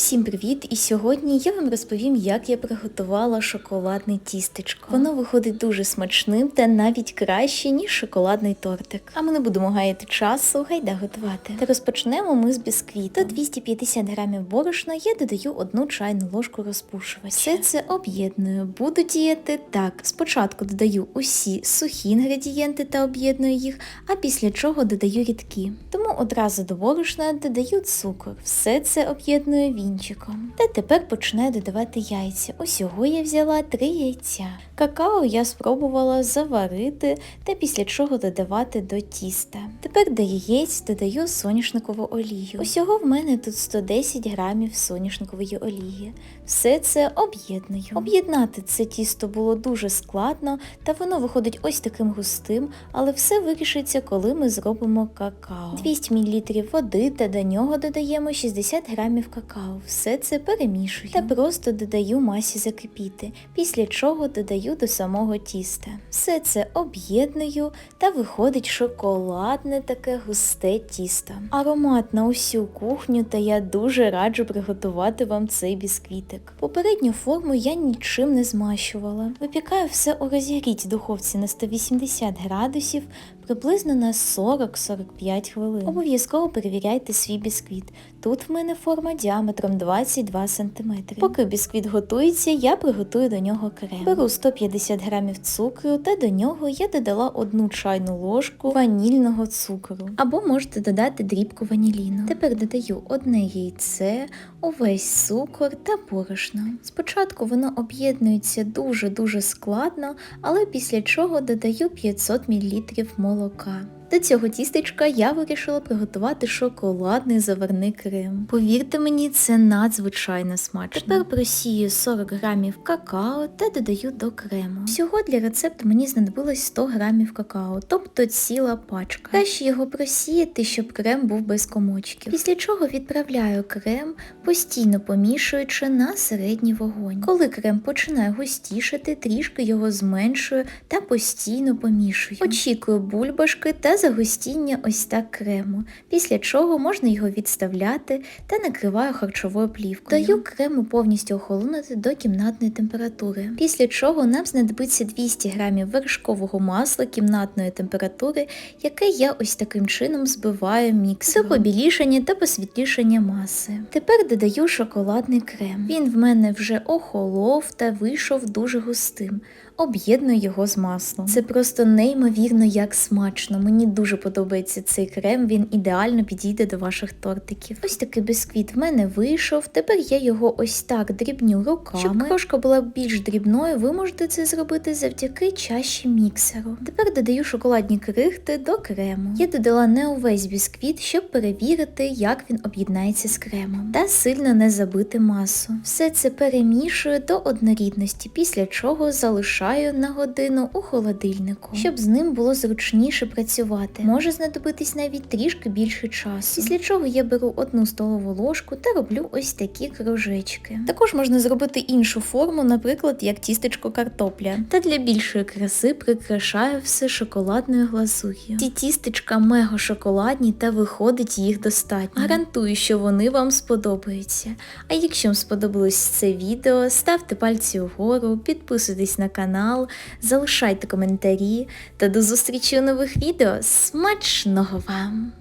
Всім привіт! І сьогодні я вам розповім, як я приготувала шоколадне тістечко. Воно виходить дуже смачним та навіть краще, ніж шоколадний тортик. А ми не будемо гаяти часу, гайда готувати. Та розпочнемо ми з бісквіту. До 250 грамів борошна я додаю одну чайну ложку розпушувача. Все це об'єдную. Буду діяти так. Спочатку додаю усі сухі інгредієнти та об'єдную їх, а після чого додаю рідкі. Тому одразу до борошна додаю цукор. Все це об'єдную вінчиком. Та тепер починаю додавати яйця. Усього я взяла 3 яйця. Какао я спробувала заварити та після чого додавати до тіста. Тепер до яєць додаю соняшникову олію. Усього в мене тут 110 грамів соняшникової олії. Все це об'єдную. Об'єднати це тісто було дуже складно, та воно виходить ось таким густим, але все вирішиться, коли ми зробимо какао. 200 мл води та до нього додаємо 60 грамів какао. Все це перемішую та просто додаю масі закипіти, після чого додаю до самого тіста. Все це об'єдную та виходить шоколадне таке густе тісто. Аромат на усю кухню, та я дуже раджу приготувати вам цей бісквітик. Попередню форму я нічим не змащувала. Випікаю все у розігрітій духовці на 180 градусів приблизно на 40-45 хвилин. Обов'язково перевіряйте свій бісквіт. Тут в мене форма діаметром 22 см. Поки бісквіт готується, я приготую до нього крем. Беру 150 грамів цукру та до нього я додала одну чайну ложку ванільного цукру. Або можете додати дрібку ваніліну. Тепер додаю одне яйце, увесь цукор та борошно. Спочатку воно об'єднується дуже-дуже складно, але після чого додаю 500 мл молока. До цього тістечка я вирішила приготувати шоколадний заварний крем. Повірте мені, це надзвичайно смачно. Тепер просію 40 грамів какао та додаю до крему. Всього для рецепту мені знадобилось 100 грамів какао, тобто ціла пачка. Краще його просіяти, щоб крем був без комочків. Після чого відправляю крем, постійно помішуючи на середній вогонь. Коли крем починає густішати, трішки його зменшую та постійно помішую. Очікую бульбашки та загустіння ось так крему, після чого можна його відставляти та накриваю харчовою плівкою. Даю крему повністю охолонути до кімнатної температури, після чого нам знадобиться 200 грамів вершкового масла кімнатної температури, яке я ось таким чином збиваю міксером до побілішання та посвітлішання маси. Тепер додаю шоколадний крем. Він в мене вже охолов та вийшов дуже густим. Об'єдную його з маслом. Це просто неймовірно як смачно. Мені дуже подобається цей крем, він ідеально підійде до ваших тортиків. Ось такий бісквіт в мене вийшов. Тепер я його ось так дрібню руками. Щоб крошка була більш дрібною, ви можете це зробити завдяки чаші міксеру. Тепер додаю шоколадні крихти до крему. Я додала не увесь бісквіт, щоб перевірити, як він об'єднається з кремом, та сильно не забити масу. Все це перемішую до однорідності, після чого залишаю на годину у холодильнику, щоб з ним було зручніше працювати. Може знадобитись навіть трішки більше часу. Після чого я беру одну столову ложку та роблю ось такі кружечки. Також можна зробити іншу форму, наприклад, як тістечко картопля. Та для більшої краси прикрашаю все шоколадною глазур'ю. Ці тістечка мега шоколадні та виходить їх достатньо. Гарантую, що вони вам сподобаються. А якщо вам сподобалось це відео, ставте пальці вгору, підписуйтесь на канал, залишайте коментарі та до зустрічі у нових відео. Смачного вам!